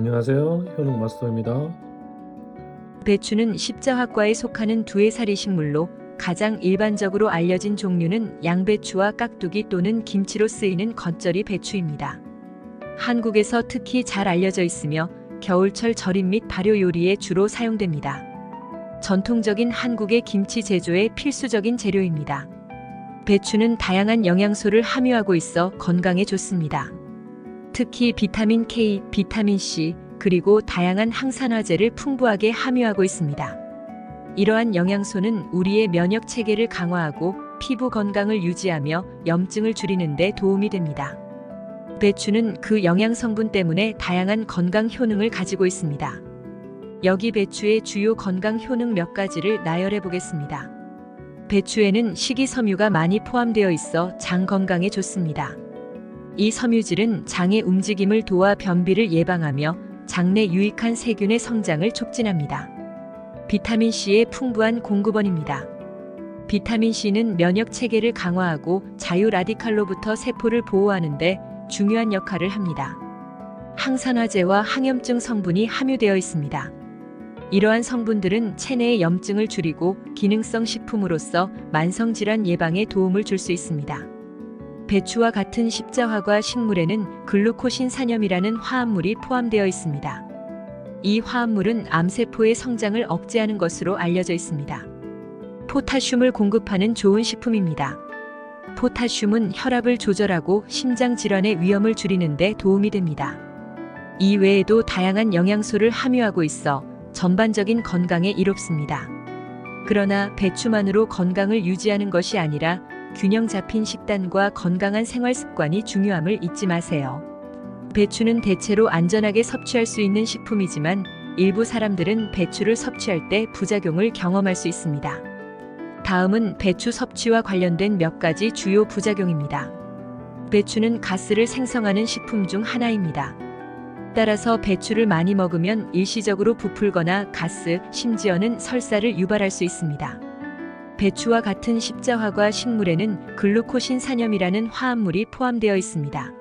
안녕하세요. 효능 마스터입니다. 배추는 십자화과에 속하는 두해살이 식물로 가장 일반적으로 알려진 종류는 양배추와 깍두기 또는 김치로 쓰이는 겉절이 배추입니다. 한국에서 특히 잘 알려져 있으며 겨울철 절임 및 발효 요리에 주로 사용됩니다. 전통적인 한국의 김치 제조에 필수적인 재료입니다. 배추는 다양한 영양소를 함유하고 있어 건강에 좋습니다. 특히 비타민 K, 비타민 C, 그리고 다양한 항산화제를 풍부하게 함유하고 있습니다. 이러한 영양소는 우리의 면역 체계를 강화하고 피부 건강을 유지하며 염증을 줄이는 데 도움이 됩니다. 배추는 그 영양 성분 때문에 다양한 건강 효능을 가지고 있습니다. 여기 배추의 주요 건강 효능 몇 가지를 나열해 보겠습니다. 배추에는 식이섬유가 많이 포함되어 있어 장 건강에 좋습니다. 이 섬유질은 장의 움직임을 도와 변비를 예방하며 장내 유익한 세균의 성장을 촉진합니다. 비타민 C의 풍부한 공급원입니다. 비타민 C는 면역 체계를 강화하고 자유 라디칼로부터 세포를 보호하는데 중요한 역할을 합니다. 항산화제와 항염증 성분이 함유되어 있습니다. 이러한 성분들은 체내의 염증을 줄이고 기능성 식품으로서 만성 질환 예방에 도움을 줄 수 있습니다. 배추와 같은 십자화과 식물에는 글루코신 산염이라는 화합물이 포함되어 있습니다. 이 화합물은 암세포의 성장을 억제하는 것으로 알려져 있습니다. 포타슘을 공급하는 좋은 식품입니다. 포타슘은 혈압을 조절하고 심장 질환의 위험을 줄이는 데 도움이 됩니다. 이 외에도 다양한 영양소를 함유하고 있어 전반적인 건강에 이롭습니다. 그러나 배추만으로 건강을 유지하는 것이 아니라 균형 잡힌 식단과 건강한 생활 습관이 중요함을 잊지 마세요. 배추는 대체로 안전하게 섭취할 수 있는 식품이지만 일부 사람들은 배추를 섭취할 때 부작용을 경험할 수 있습니다. 다음은 배추 섭취와 관련된 몇 가지 주요 부작용입니다. 배추는 가스를 생성하는 식품 중 하나입니다. 따라서 배추를 많이 먹으면 일시적으로 부풀거나 가스, 심지어는 설사를 유발할 수 있습니다. 배추와 같은 십자화과 식물에는 글루코신 산염이라는 화합물이 포함되어 있습니다.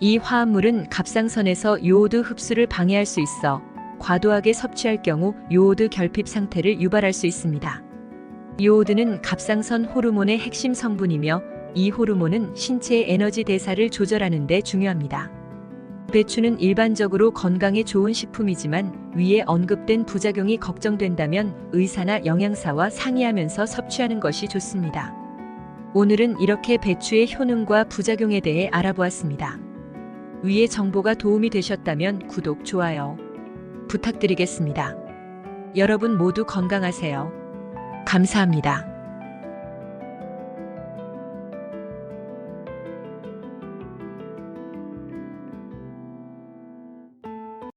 이 화합물은 갑상선에서 요오드 흡수를 방해할 수 있어 과도하게 섭취할 경우 요오드 결핍 상태를 유발할 수 있습니다. 요오드는 갑상선 호르몬의 핵심 성분이며 이 호르몬은 신체의 에너지 대사를 조절하는 데 중요합니다. 배추는 일반적으로 건강에 좋은 식품이지만 위에 언급된 부작용이 걱정된다면 의사나 영양사와 상의하면서 섭취하는 것이 좋습니다. 오늘은 이렇게 배추의 효능과 부작용에 대해 알아보았습니다. 위의 정보가 도움이 되셨다면 구독, 좋아요 부탁드리겠습니다. 여러분 모두 건강하세요. 감사합니다.